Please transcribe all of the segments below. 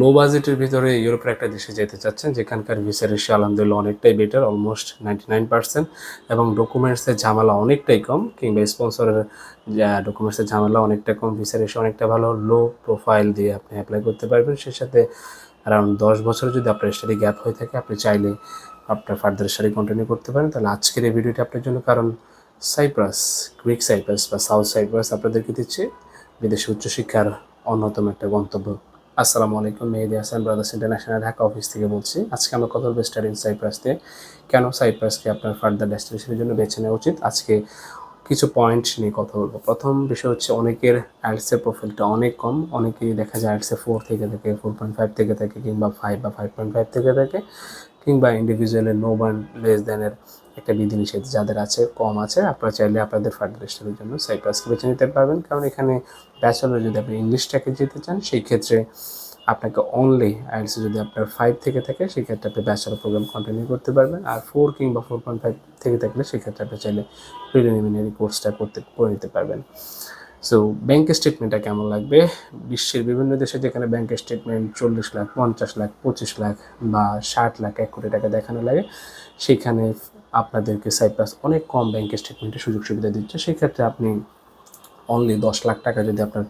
লো বাজেটের ভিতরে ইউরোপের একটা দেশে যেতে চাচ্ছেন, যেখানকার ভিসা রেশিও আলহামদুলিল্লাহ অনেকটাই better almost ninety nine percent এবং ডকুমেন্টসের ঝামেলা অনেকটাই কম, কিংবা স্পন্সরের ডকুমেন্টসের ঝামেলা অনেকটা কম ভিসা রেশিও অনেকটা ভালো লো প্রোফাইল দিয়ে আপনি অ্যাপ্লাই করতে পারবেন। সেই সাথে অ্যারাউন্ড দশ বছর যদি আপনার স্টাডি গ্যাপ হয়ে থাকে, আপনি চাইলে আপনার ফার্দার স্টাডি কন্টিনিউ করতে পারেন। তাহলে আজকের এই ভিডিওটি আপনার জন্য কারণ সাইপ্রাস গ্রিক সাইপ্রাস বা সাউথ সাইপ্রাস আপনাদেরকে দিচ্ছে। বিদেশে উচ্চশিক্ষার অন্যতম একটা গন্তব্য। আসসালামু আলাইকুম, Mehedi Hasan brothers international Dhaka office থেকে বলছি। আজকে আমরা কথা বলব স্টাডি ইন সাইপ্রাস কেন সাইপ্রাসকে আপনার ফার্দার ডেস্টিনেশনের জন্য বেছে নেওয়া উচিত? আজকে কিছু পয়েন্ট নিয়ে কথা বলব। প্রথম বিষয় হচ্ছে অনেকের আর্টসের প্রোফাইলটা অনেক কম। অনেকেই দেখা যায় আর্টসে ফোর থেকে থাকে ফোর পয়েন্ট ফাইভ থেকে থাকে, কিংবা ফাইভ বা ফাইভ পয়েন্ট ফাইভ থেকে থাকে, কিংবা ইন্ডিভিজুয়ালের নো বান লেস দেনের একটা বিধিনিষেধ যাদের আছে, কম আছে, আপনারা চাইলে আপনাদের ফার্দার স্টাডির জন্য সাইপ্রাসকে বেছে নিতে পারবেন। কারণ এখানে ব্যাচেলর যদি আপনি ইংলিশটাকে যেতে চান, সেই ক্ষেত্রে আপনাকে অনলি আইএলসি যদি আপনার ফাইভ থেকে থাকে, সেক্ষেত্রে আপনি ব্যাচেলর প্রোগ্রাম কন্টিনিউ করতে পারবেন। আর ফোর কিংবা ফোর পয়েন্ট ফাইভ থেকে থাকলে, সেক্ষেত্রে আপনি চাইলে প্রিলিমিনারি কোর্সটা করতে, করে নিতে পারবেন। সো ব্যাংক স্টেটমেন্টটা কেমন লাগবে? বিশ্বের বিভিন্ন দেশে যেখানে ব্যাংক স্টেটমেন্ট চল্লিশ লাখ, পঞ্চাশ লাখ, পঁচিশ লাখ বা ষাট লাখ এক কোটি টাকা দেখানো লাগে, সেখানে আপনাদেরকে সাইপ্রাস অনেক কম ব্যাংকের স্টেটমেন্টের সুযোগ সুবিধা দিচ্ছে। সেক্ষেত্রে আপনি অনলি দশ লাখ টাকা যদি আপনার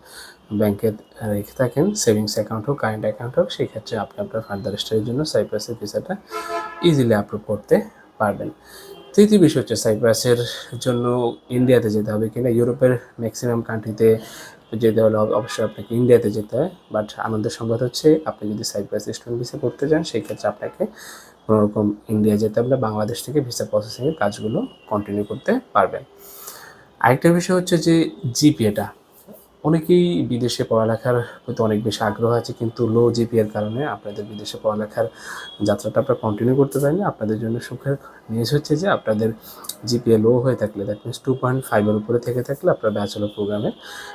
ব্যাংকে রেখে থাকেন সেভিংস অ্যাকাউন্ট হোক কারেন্ট অ্যাকাউন্ট হোক সেই ক্ষেত্রে আপনি আপনার ফার্দার স্টাডির জন্য সাইপ্রাসের ভিসাটা ইজিলি অ্যাপ্রুভ করতে পারবেন। তৃতীয় বিষয় হচ্ছে সাইপ্রাসের জন্য ইন্ডিয়াতে যেতে হবে কিনা। ইউরোপের ম্যাক্সিমাম কান্ট্রিতে যেতে হলে অবশ্যই আপনাকে ইন্ডিয়াতে যেতে হয়। বাট আনন্দের সংবাদ হচ্ছে, আপনি যদি সাইপ্রাস স্টুডেন্ট ভিসা করতে চান সেই ক্ষেত্রে আপনাকে কোনোরকম ইন্ডিয়া যেতে হবে বাংলাদেশ থেকে ভিসা প্রসেসিংয়ের কাজগুলো কন্টিনিউ করতে পারবেন। আরেকটা বিষয় হচ্ছে যে জিপিএটা অনেকেই বিদেশে পড়ালেখার প্রতি অনেক বেশি আগ্রহ আছে, কিন্তু লো জিপিএর কারণে আপনাদের বিদেশে পড়ালেখার যাত্রাটা আপনারা কন্টিনিউ করতে পারেন। আপনাদের জন্য সুখের নিউজ হচ্ছে যে আপনাদের জিপিএ লো হয়ে থাকলে দ্যাট মিনস টু পয়েন্ট ফাইভের উপরে থেকে থাকলে আপনারা ব্যাচেলর প্রোগ্রামে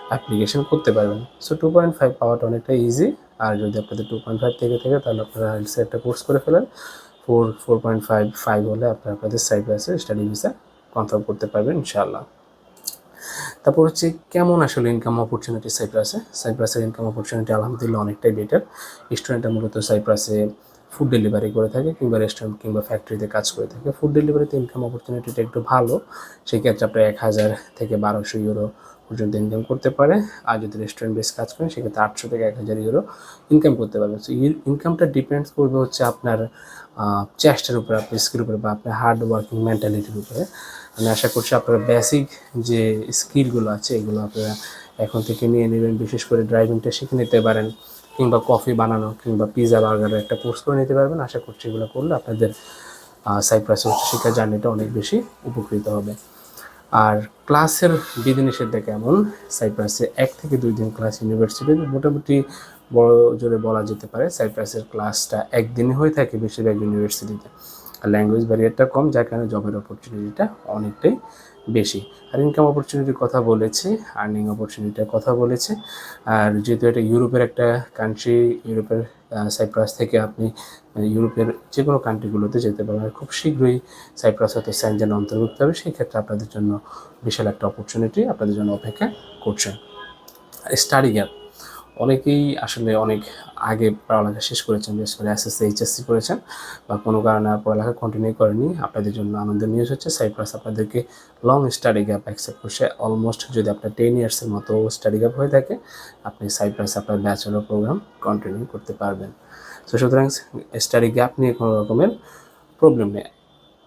অ্যাপ্লিকেশন করতে পারবেন। সো টু পয়েন্ট ফাইভ পাওয়াটা অনেকটা ইজি আর যদি আপনাদের টু পয়েন্ট ফাইভ থেকে থাকে, তাহলে আপনারা আইএলসে একটা কোর্স করে ফেলেন। Four four point five five হলে আপনারা আপনাদের সাইপ্রাসে স্টাডি ভিসা কনফার্ম করতে পারবেন, ইনশাআল্লাহ। তারপর হচ্ছে কেমন আসলে ইনকাম অপরচুনিটি সাইপ্রাসে সাইপ্রাসের ইনকাম অপরচুনিটি আলহামদুলিল্লাহ অনেকটাই বেটার স্টুডেন্টরা মূলত সাইপ্রাসে ফুড ডেলিভারি করে থাকে কিংবা রেস্টুরেন্ট কিংবা ফ্যাক্টরিতে কাজ করে থাকে। ফুড ডেলিভারিতে ইনকাম অপরচুনিটিটা একটু ভালো, সেক্ষেত্রে আপনার এক হাজার থেকে বারোশো ইউরো পর্যন্ত ইনকাম করতে পারে, আর যদি রেস্টুরেন্ট বেস কাজ করেন সেক্ষেত্রে আটশো থেকে এক হাজার ইউরো ইনকাম করতে পারবেন সো ইনকামটা ডিপেন্ডস করবে হচ্ছে আপনার চেষ্টার উপরে, আপনার স্কিল উপরে বা আপনার হার্ড ওয়ার্কিং মেন্টালিটির উপরে। আমি আশা করছি আপনারা বেসিক যে স্কিলগুলো আছে, এগুলো আপনারা এখন থেকে নিয়ে নেবেন। বিশেষ করে ড্রাইভিংটা শিখে নিতে পারেন, কিংবা কফি বানানো, কিংবা পিৎজা বার্গারের একটা কোর্স করে নিতে পারবেন। আশা করছি এগুলো করলে আপনাদের সাইপ্রাসে উচ্চশিক্ষা জার্নিটা অনেক বেশি উপকৃত হবে। আর ক্লাসের বিধিনিষেধটা কেমন? সাইপ্রাসে এক থেকে দুই দিন ক্লাস ইউনিভার্সিটি মোটামুটি বড় জোরে বলা যেতে পারে সাইপ্রাসের ক্লাসটা একদিনই হয়ে থাকে বেশিরভাগ ইউনিভার্সিটিতে। আর ল্যাঙ্গুয়েজ ব্যারিয়ারটা কম, যার কারণে জবের অপরচুনিটিটা অনেকটাই বেশি। আর ইনকাম অপরচুনিটির কথা বলেছে আর্নিং অপরচুনিটির কথা বলেছে। আর যেহেতু এটা ইউরোপের একটা কান্ট্রি ইউরোপের সাইপ্রাস থেকে আপনি মানে ইউরোপের যে কোনো কান্ট্রিগুলোতে যেতে পারবেন খুব শীঘ্রই সাইপ্রাস হয়তো স্যানজেন অন্তর্ভুক্ত হবে, সেই ক্ষেত্রে আপনাদের জন্য বিশাল একটা অপরচুনিটি আপনাদের জন্য অপেক্ষা করছেন স্টাডি গ্যাপ অনেকেই আসলে অনেক আগে পড়ালেখা শেষ করেছেন, বিশেষ করে এসএসসি, এইচএসসি করেছেন বা কোনো কারণে আর পড়ালেখা কন্টিনিউ করেনি আপনাদের জন্য আনন্দের নিউজ হচ্ছে সাইপ্রাস আপনাদেরকে লং স্টাডি গ্যাপ অ্যাকসেপ্ট করছে। অলমোস্ট যদি আপনার টেন ইয়ার্সের মতো স্টাডি গ্যাপ হয়ে থাকে, আপনি সাইপ্রাস আপনার ব্যাচেলর প্রোগ্রাম কন্টিনিউ করতে পারবেন। তো সুতরাং স্টাডি গ্যাপ নিয়ে কোনো রকমের প্রবলেম নেই।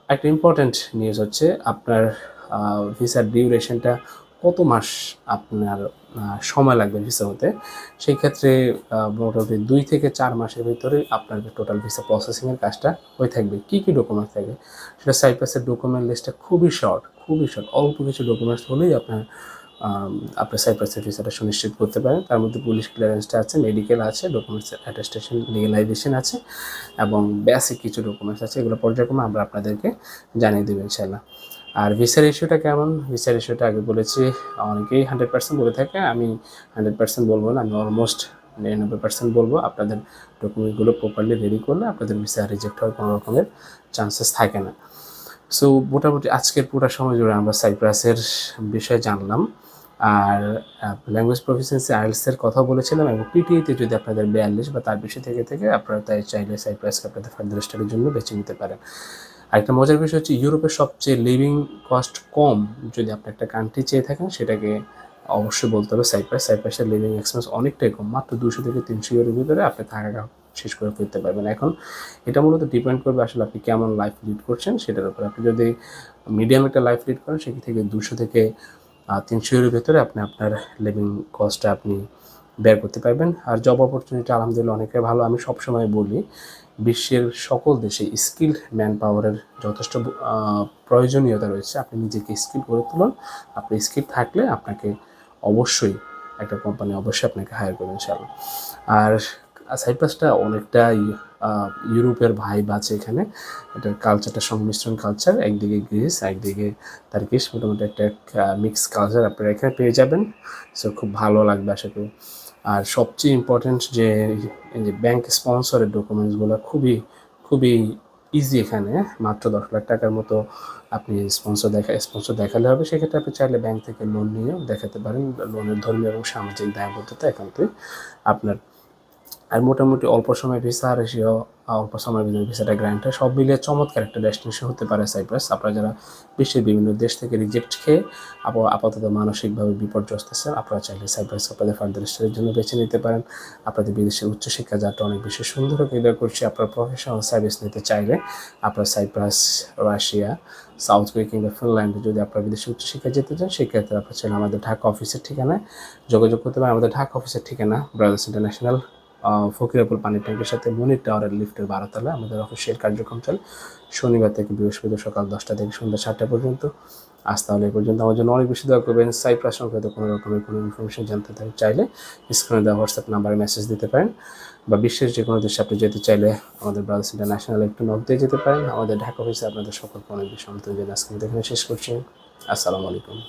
একটা ইম্পর্ট্যান্ট নিউজ হচ্ছে আপনার ভিসার ডিউরেশনটা কত মাস আপনার সময় লাগবে ভিসা হতে। সেই ক্ষেত্রে মোটামুটি দুই থেকে চার মাসের ভিতরে আপনার টোটাল ভিসা প্রসেসিংয়ের কাজটা হয়ে থাকবে। কী কী ডকুমেন্টস থাকবে? সেটা সাইপ্রাসের ডকুমেন্ট লিস্টটা খুবই শর্ট খুবই শর্ট অল্প কিছু ডকুমেন্টস হলেই আপনার আপনার সাইপ্রাসের ভিসাটা সুনিশ্চিত করতে পারেন। তার মধ্যে পুলিশ ক্লিয়ারেন্সটা আছে মেডিকেল আছে ডকুমেন্টস অ্যাটেস্টেশন লিগালাইজেশন আছে, এবং বেসিক কিছু ডকুমেন্টস আছে। এগুলো পর্যায়ক্রমে আমরা আপনাদেরকে জানিয়ে দেবো ইনশাল্লাহ আর ভিসার ইস্যুটা কেমন? ভিসার ইস্যুটা আগে বলেছি, অনেকেই হান্ড্রেড পার্সেন্ট বলে থাকে, আমি হান্ড্রেড পার্সেন্ট বলব না, আমি অলমোস্ট নিরানব্বই পার্সেন্ট বলব। আপনাদের ডকুমেন্টগুলো প্রপারলি রেডি করলে আপনাদের ভিসা রিজেক্ট হওয়ার কোনো রকমের চান্সেস থাকে না। সো মোটামুটি আজকের পুরো সময় জুড়ে আমরা সাইপ্রাসের বিষয়ে জানলাম। আর ল্যাঙ্গুয়েজ প্রফিসিয়েন্সি আইএলসের কথা বলেছিলাম এবং পিটিইতে যদি আপনাদের বিয়াল্লিশ বা তার বেশি থেকে থেকে আপনারা তাই চাইলে সাইপ্রাসকে আপনাদের ফার্দার স্টাডির জন্য বেছে নিতে পারেন। আরেকটা মজার বিষয় হচ্ছে ইউরোপের সবচেয়ে লিভিং কস্ট কম যদি আপনি একটা কান্ট্রি চেয়ে থাকেন, সেটাকে অবশ্যই বলতে হবে সাইপ্রাস সাইপ্রাসের লিভিং এক্সপেন্স অনেকটাই কম, মাত্র দুশো থেকে তিনশো ইউরোর ভিতরে আপনি থাকা শেষ করে ফিরতে পারবেন। এখন এটা মূলত ডিপেন্ড করবে আসলে আপনি কেমন লাইফ লিড করছেন, সেটার উপর। আপনি যদি মিডিয়াম একটা লাইফ লিড করেন, সেখান থেকে দুশো থেকে তিনশো ইউরোর ভিতরে আপনি আপনার লিভিং কস্টটা আপনি বের করতে পারবেন। আর জব অপরচুনিটি আলহামদুলিল্লাহ অনেকটাই ভালো। আমি সবসময় বলি বিশ্বের সকল দেশে স্কিল ম্যান পাওয়ারের যথেষ্ট প্রয়োজনীয়তা রয়েছে। আপনি নিজেকে স্কিল করে তুলুন। আপনি স্কিল থাকলে আপনাকে অবশ্যই একটা কোম্পানি অবশ্যই আপনাকে হায়ার করবে, ইনশাআল্লাহ। আর সাইপ্রাসটা অনেকটা ইউরোপের ভাইব আছে এখানে। এটা কালচারটা সংমিশ্রণ কালচার একদিকে গ্রিস, একদিকে তার তার্কিশ মোটামুটি একটা মিক্স কালচার আপনারা এখানে পেয়ে যাবেন। সো খুব ভালো লাগবে আশা করি। আর সবচেয়ে ইম্পর্টেন্ট যে যে ব্যাংক স্পন্সরের ডকুমেন্টসগুলো খুবই খুবই ইজি এখানে মাত্র দশ লাখ টাকার মতো আপনি স্পন্সর দেখা স্পন্সর দেখালে হবে। সেক্ষেত্রে আপনি চাইলে ব্যাংক থেকে লোন নিয়েও দেখাতে পারেন। লোনের ধর্মীয় এবং সামাজিক দায়বদ্ধতা একান্তই আপনার আর মোটামুটি অল্প সময় ভিসা আর এসেও অল্প সময়ের ভিতরে ভিসাটা গ্র্যান্ট হয়। সব মিলিয়ে চমৎকার একটা ডেস্টিনেশন হতে পারে সাইপ্রাস আপনারা যারা বিশ্বের বিভিন্ন দেশ থেকে রিজেক্ট খেয়ে আপ- আপাতত মানসিকভাবে বিপর্যস্ত আছেন, আপনারা চাইলে সাইপ্রাস আপনাদের ফার্দার স্টাডির জন্য বেছে নিতে পারেন। আপনাদের বিদেশের উচ্চশিক্ষা যাত্রা অনেক বেশি সুন্দর ক্লিয়ার করছে। আপনার প্রফেশনাল সার্ভিস নিতে চাইলে আপনার সাইপ্রাস রাশিয়া সাউথ কোরিয়া কিংবা ফিনল্যান্ডে যদি আপনার বিদেশে উচ্চশিক্ষা যেতে চান, সেক্ষেত্রে আপনার চাইলে আমাদের ঢাকা অফিসের ঠিকানায় যোগাযোগ করতে পারেন। আমাদের ঢাকা অফিসের ঠিকানা ব্রাদার্স ইন্টারন্যাশনাল ফকিরাপুর পানি ট্যাঙ্কের সাথে মনির টাওয়ারের লিফটের বারোতলা, আমাদের অফিসিয়াল কার্যক্রম চলে। শনিবার থেকে বৃহস্পতি সকাল দশটা থেকে সন্ধ্যা সাতটা পর্যন্ত। আজ তাহলে এই পর্যন্ত। আমার জন্য অনেক বেশি দোয়া করবেন। সাইপ্রাস সংক্রান্ত কোনো রকমের কোনো ইনফরমেশন জানতে চাই- চাইলে স্ক্রিনে দেওয়া হোয়াটসঅ্যাপ নাম্বারে মেসেজ দিতে পারেন বা বিশ্বের যে কোনো দেশে আপনি যেতে চাইলে আমাদের ব্রাদার্স ইন্টারন্যাশনাল একটু নক দিয়ে যেতে পারেন। আমাদের ঢাকা অফিসে আপনাদের সকলকে অনেক বেশি আমন্ত্রণ আজকে এখানে শেষ করছি। আসসালামু আলাইকুম।